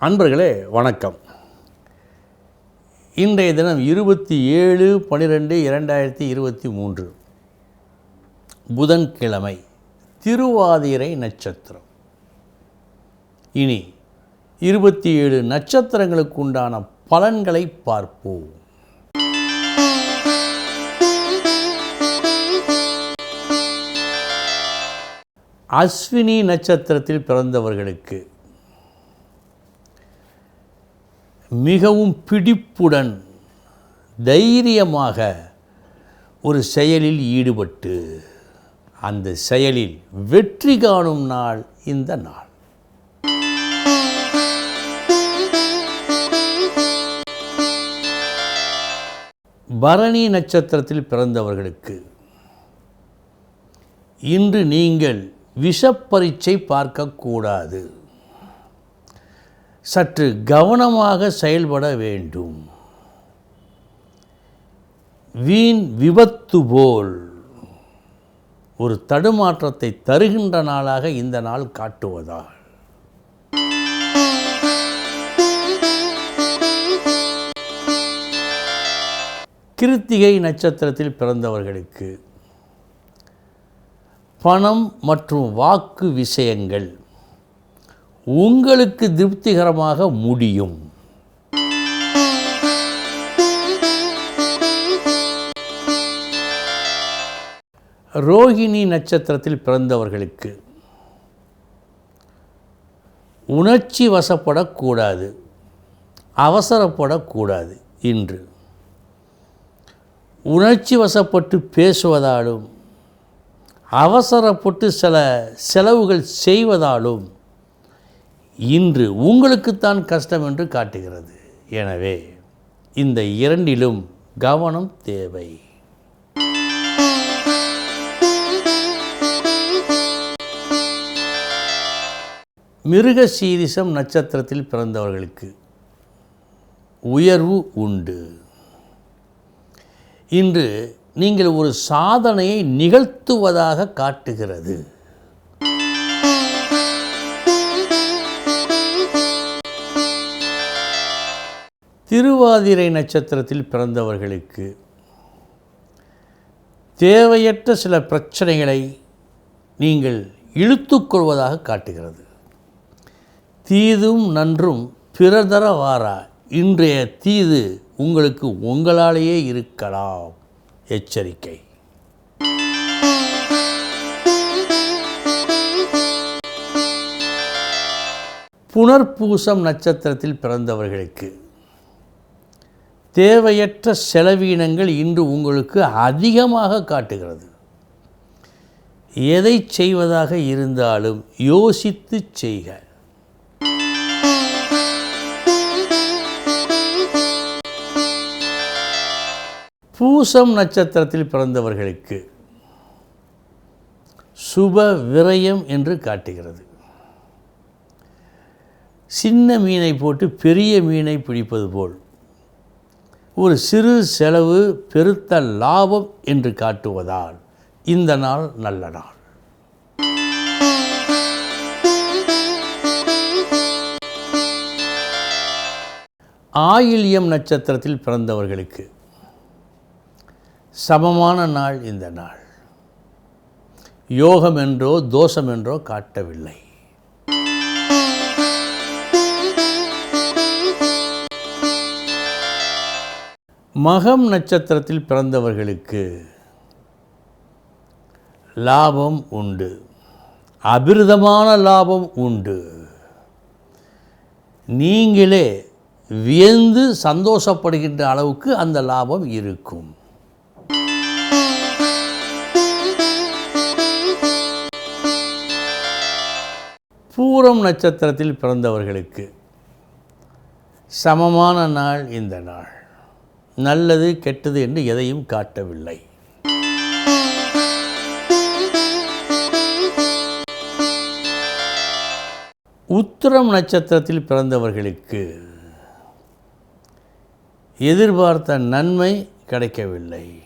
அன்பர்களே வணக்கம். இன்றைய தினம் இருபத்தி ஏழு பன்னிரெண்டு இரண்டாயிரத்தி இருபத்தி மூன்று. புதன்கிழமை திருவாதிரை நட்சத்திரம். இனி இருபத்தி ஏழு நட்சத்திரங்களுக்கு உண்டான பலன்களை பார்ப்போம். அஸ்வினி நட்சத்திரத்தில் பிறந்தவர்களுக்கு மிகவும் பிடிப்புடன் தைரியமாக ஒரு செயலில் ஈடுபட்டு அந்த செயலில் வெற்றி காணும் நாள் இந்த நாள். பரணி நட்சத்திரத்தில் பிறந்தவர்களுக்கு இன்று நீங்கள் விஷப்பரீட்சை பார்க்கக்கூடாது. சற்று கவனமாக செயல்பட வேண்டும். வீண் விபத்து போல் ஒரு தடுமாற்றத்தை தருகின்ற நாளாக இந்த நாள் காட்டுவதால். கிருத்திகை நட்சத்திரத்தில் பிறந்தவர்களுக்கு பணம் மற்றும் வாக்கு விஷயங்கள் உங்களுக்கு திருப்திகரமாக முடியும். ரோகிணி நட்சத்திரத்தில் பிறந்தவர்களுக்கு உணர்ச்சி வசப்படக்கூடாது அவசரப்படக்கூடாது இன்று. உணர்ச்சி வசப்பட்டு பேசுவதாலும் அவசரப்பட்டு சில செலவுகள் செய்வதாலும் இன்று உங்களுக்குத்தான் கஷ்டம் என்று காட்டுகிறது. எனவே இந்த இரண்டிலும் கவனம் தேவை. மிருக சீரிசம் நட்சத்திரத்தில் பிறந்தவர்களுக்கு உயர்வு உண்டு. இன்று நீங்கள் ஒரு சாதனையை நிகழ்த்துவதாக காட்டுகிறது. திருவாதிரை நட்சத்திரத்தில் பிறந்தவர்களுக்கு தேவையற்ற சில பிரச்சனைகளை நீங்கள் இழுத்துக்கொள்வதாக காட்டுகிறது. தீதும் நன்றும் பிறதர வாரா இன்றைய தீது உங்களுக்கு உங்களாலேயே இருக்கலாம். எச்சரிக்கை. புனர்பூசம் நட்சத்திரத்தில் பிறந்தவர்களுக்கு தேவையற்ற செலவீனங்கள் இன்று உங்களுக்கு அதிகமாக காட்டுகிறது. எதை செய்வதாக இருந்தாலும் யோசித்து செய்க. பூசம் நட்சத்திரத்தில் பிறந்தவர்களுக்கு சுப விரயம் என்று காட்டுகிறது. சின்ன மீனை போட்டு பெரிய மீனை பிடிப்பது போல். ஒரு சிறு செலவு பெருத்த லாபம் என்று காட்டுவதால் இந்த நாள் நல்ல நாள். ஆயில்யம் நட்சத்திரத்தில் பிறந்தவர்களுக்கு சமமான நாள் இந்த நாள். யோகம் என்றோ தோஷம் என்றோ காட்டவில்லை. மகம் நட்சத்திரத்தில் பிறந்தவர்களுக்கு லாபம் உண்டு. அபிரதமான லாபம் உண்டு. நீங்களே வியந்து சந்தோஷப்படுகின்ற அளவுக்கு அந்த லாபம் இருக்கும். பூரம் நட்சத்திரத்தில் பிறந்தவர்களுக்கு சமமான நாள் இந்த நாள். நல்லது கெட்டது என்று எதையும் காட்டவில்லை. உத்திரம் நட்சத்திரத்தில் பிறந்தவர்களுக்கு எதிர்பார்த்த நன்மை கிடைக்கவில்லை.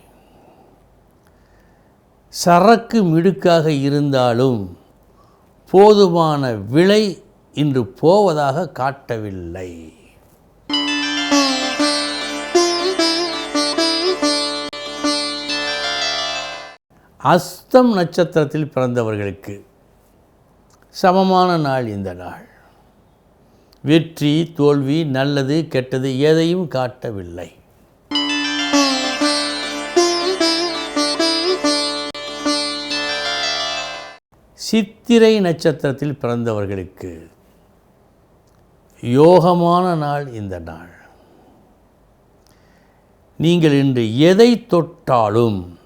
சரக்கு மிடுக்காக இருந்தாலும் போதுமான விலை இன்று போவதாக காட்டவில்லை. அஸ்தம் நட்சத்திரத்தில் பிறந்தவர்களுக்கு சமமான நாள் இந்த நாள். வெற்றி தோல்வி நல்லது கெட்டது எதையும் காட்டவில்லை. சித்திரை நட்சத்திரத்தில் பிறந்தவர்களுக்கு யோகமான நாள் இந்த நாள். நீங்கள் இன்று எதை தொட்டாலும்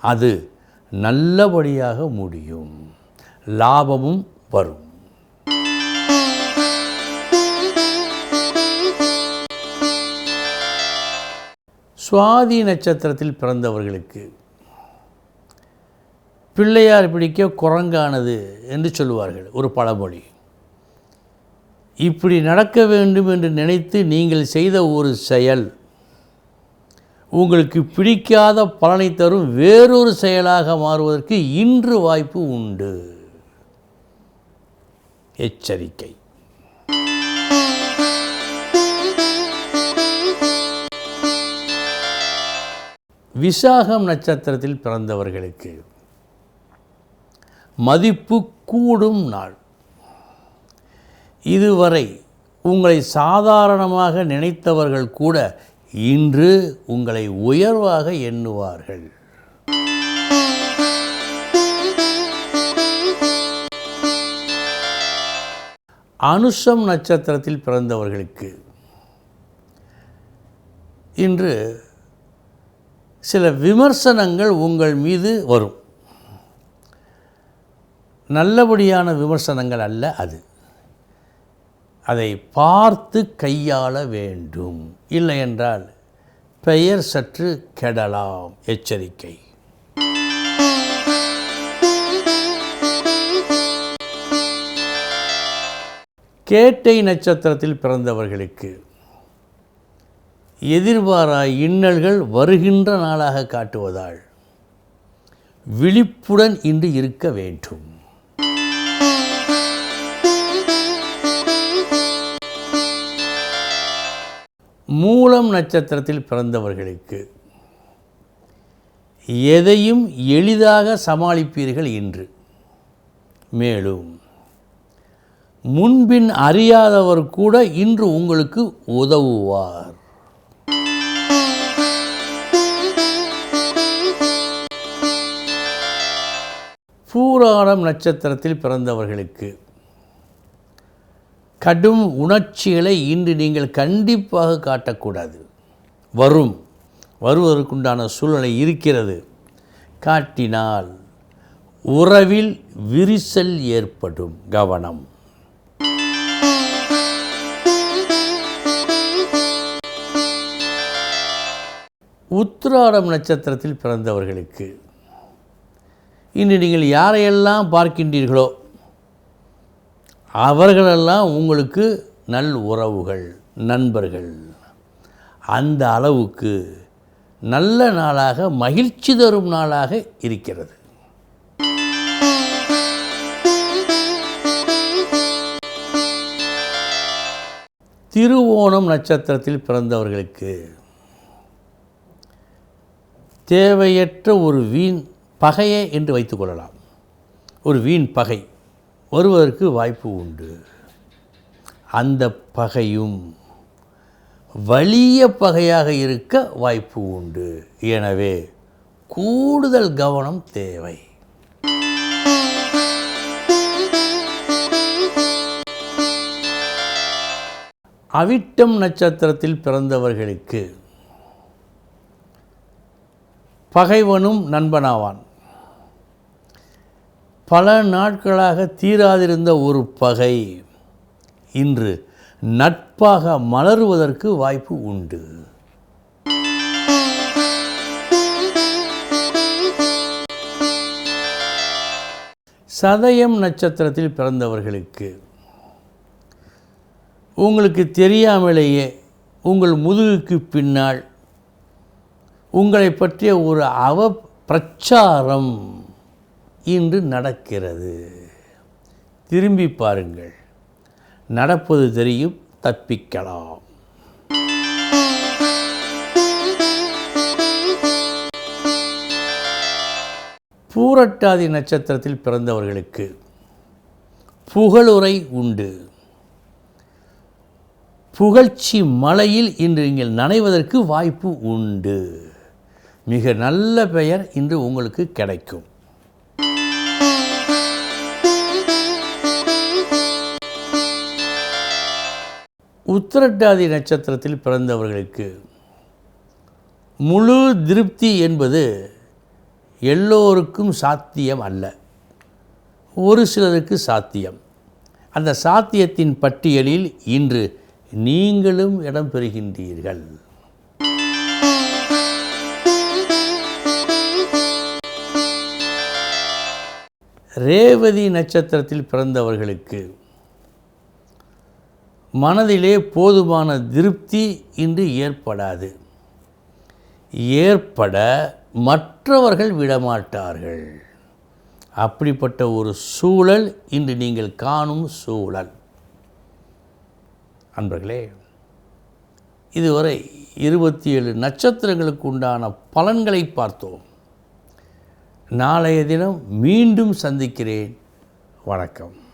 அது நல்லபடியாக முடியும். லாபமும் வரும். சுவாதி நட்சத்திரத்தில் பிறந்தவர்களுக்கு பிள்ளையார் பிடிக்க குரங்கானது என்று சொல்லுவார்கள் ஒரு பழமொழி. இப்படி நடக்க வேண்டும் என்று நினைத்து நீங்கள் செய்த ஒரு செயல் உங்களுக்கு பிடிக்காத பலனை தரும் வேறொரு செயலாக மாறுவதற்கு இன்று வாய்ப்பு உண்டு. எச்சரிக்கை. விசாகம் நட்சத்திரத்தில் பிறந்தவர்களுக்கு மதிப்பு கூடும் நாள். இதுவரை உங்களை சாதாரணமாக நினைத்தவர்கள் கூட இன்று உங்களை உயர்வாக எண்ணுவார்கள். அனுஷம் நட்சத்திரத்தில் பிறந்தவர்களுக்கு இன்று சில விமர்சனங்கள் உங்கள் மீது வரும். நல்லபடியான விமர்சனங்கள் அல்ல அது. அதை பார்த்து கையாள வேண்டும். இல்லை என்றால் பெயர் சற்று கெடலாம். எச்சரிக்கை. கேட்டை நட்சத்திரத்தில் பிறந்தவர்களுக்கு எதிர்பாராய் இன்னல்கள் வருகின்ற நாளாக காட்டுவதால் விழிப்புடன் இன்று இருக்க வேண்டும். மூலம் நட்சத்திரத்தில் பிறந்தவர்களுக்கு எதையும் எளிதாக சமாளிப்பீர்கள் இன்று மேலும் முன்பின் அறியாதவர் கூட இன்று உங்களுக்கு உதவுவார். பூராடம் நட்சத்திரத்தில் பிறந்தவர்களுக்கு கடும் உணர்ச்சிகளை இன்று நீங்கள் கண்டிப்பாக காட்டக்கூடாது. வரும் வருவதற்குண்டான சூழ்நிலை இருக்கிறது. காட்டினால் உறவில் விரிசல் ஏற்படும் கவனம். உத்திராடம் நட்சத்திரத்தில் பிறந்தவர்களுக்கு இன்று நீங்கள் யாரையெல்லாம் பார்க்கின்றீர்களோ அவர்களெல்லாம் உங்களுக்கு நல் உறவுகள் நண்பர்கள். அந்த அளவுக்கு நல்ல நாளாக மகிழ்ச்சி தரும் நாளாக இருக்கிறது. திருவோணம் நட்சத்திரத்தில் பிறந்தவர்களுக்கு தேவையற்ற ஒரு வீண் பகையே என்று வைத்துக்கொள்ளலாம் ஒரு வீண் பகை. வருவதற்கு வாய்ப்பு உண்டு. அந்த பகையும் வலிய பகையாக இருக்க வாய்ப்பு உண்டு. எனவே கூடுதல் கவனம் தேவை. அவிட்டம் நட்சத்திரத்தில் பிறந்தவர்களுக்கு பகைவனும் நண்பனாவான். பல நாட்களாக தீராதிருந்த ஒரு பகை. இன்று நட்பாக மலருவதற்கு வாய்ப்பு உண்டு. சதயம் நட்சத்திரத்தில் பிறந்தவர்களுக்கு. உங்களுக்கு தெரியாமலேயே உங்கள் முதுகுக்கு பின்னால் உங்களை பற்றிய ஒரு அவ பிரச்சாரம். இன்று நடக்கிறது. திரும்பி பாருங்கள். நடப்பது தெரியும் தப்பிக்கலாம். பூரட்டாதி நட்சத்திரத்தில் பிறந்தவர்களுக்கு புகழுரை உண்டு. புகழ்ச்சி மலையில் இன்று நீங்கள் நனைவதற்கு வாய்ப்பு உண்டு. மிக நல்ல பெயர் இன்று உங்களுக்கு கிடைக்கும். உத்திரட்டாதி நட்சத்திரத்தில் பிறந்தவர்களுக்கு முழு திருப்தி என்பது எல்லோருக்கும் சாத்தியம் அல்ல. ஒரு சிலருக்கு சாத்தியம். அந்த சாத்தியத்தின் பட்டியலில் இன்று நீங்களும் இடம் பெறுகின்றீர்கள். ரேவதி நட்சத்திரத்தில் பிறந்தவர்களுக்கு மனதிலே போதுமான திருப்தி இன்று ஏற்படாது. ஏற்பட மற்றவர்கள் விடமாட்டார்கள். அப்படிப்பட்ட ஒரு சூழல் இன்று நீங்கள் காணும் சூழல். அன்பர்களே இதுவரை இருபத்தி ஏழு நட்சத்திரங்களுக்கு உண்டான பலன்களை பார்த்தோம். நாளைய தினம் மீண்டும் சந்திக்கிறேன். வணக்கம்.